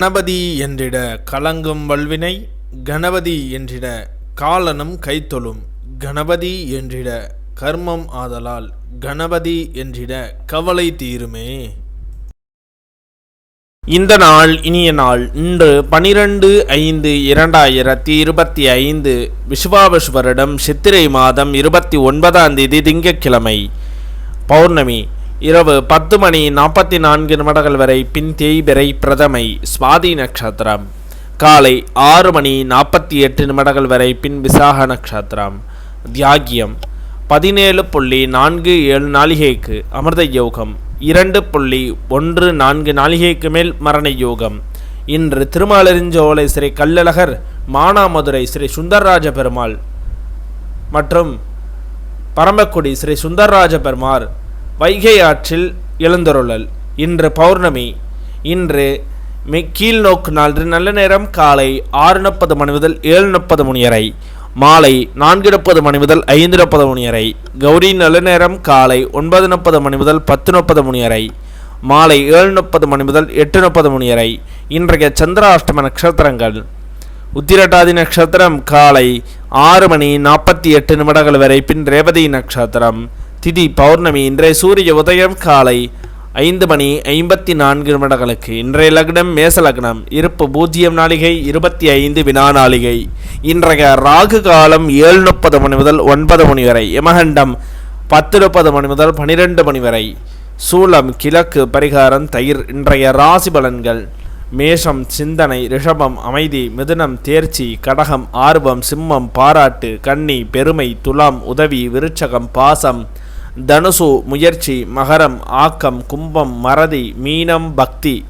கணபதி என்றிட கலங்கும் வல்வினை கணபதி என்றிட காலனும் கைத்தொழும் கணபதி என்றிட கர்மம் ஆதலால் கணபதி என்றிட கவலை தீருமே. இந்த நாள் இனிய நாள் இன்று பனிரெண்டு ஐந்து இரண்டாயிரத்தி இருபத்தி ஐந்து விஸ்வாபஸ்வரிடம் சித்திரை மாதம் இருபத்தி ஒன்பதாம் தேதி திங்கட்கிழமை. பௌர்ணமி இரவு பத்து மணி நாற்பத்தி நான்கு நிமிடங்கள் வரை பின் தேய்பிறை பிரதமை சுவாதி நட்சத்திரம். காலை ஆறு மணி நாற்பத்தி எட்டு நிமிடங்கள் வரை பின் விசாக நட்சத்திரம். தியாகியம் பதினேழு புள்ளி நான்கு ஏழு நாளிகைக்கு அமிர்த யோகம் இரண்டு புள்ளி ஒன்று நான்கு நாளிகைக்கு மேல் மரண யோகம். இன்று திருமாலிருஞ்சோலை ஸ்ரீ கள்ளழகர் மானாமதுரை ஸ்ரீ சுந்தரராஜ பெருமாள் மற்றும் பரமக்குடி ஸ்ரீ சுந்தரராஜ பெருமாள் வைகை ஆற்றில் எழுந்தருளல். இன்று பௌர்ணமி. இன்று கீழ் நோக்கு நாள் நல்ல நேரம் காலை ஆறு முப்பது மணி முதல் ஏழு முப்பது மணி வரை. மாலை நான்கு முப்பது மணி முதல் ஐந்து முப்பது மணி வரை. கௌரி நல்ல நேரம் காலை ஒன்பது முப்பது மணி முதல் பத்து முப்பது மணி வரை. மாலை ஏழு முப்பது மணி முதல் எட்டு முப்பது மணி வரை. இன்றைய சந்திராஷ்டம நட்சத்திரங்கள். உத்திரட்டாதி நட்சத்திரம் காலை ஆறு மணி நாற்பத்தி எட்டு நிமிடங்கள் வரை. பின் ரேவதி நட்சத்திரம். திதி பௌர்ணமி இன்றைய சூரிய உதயம் காலை ஐந்து மணி ஐம்பத்தி நான்கு நிமிடங்களுக்கு. இன்றைய லக்னம் மேச லக்னம். இருப்பு பூஜ்ஜியம் நாளிகை இருபத்தி ஐந்து வினா நாளிகை. இன்றைய ராகு காலம் ஏழு முப்பது மணி முதல் ஒன்பது மணி வரை. யமகண்டம் பத்து முப்பது மணி முதல் பனிரெண்டு மணி வரை. சூலம் கிழக்கு பரிகாரம் தயிர். இன்றைய ராசி பலன்கள். மேஷம் சிந்தனை ரிஷபம் அமைதி மிதுனம் தேர்ச்சி கடகம் ஆர்வம் சிம்மம் பாராட்டு கன்னி பெருமை துலாம் உதவி விருச்சகம் பாசம் தனுசு முயற்சி மகரம் ஆக்கம் கும்பம் மறதி மீனம் பக்தி.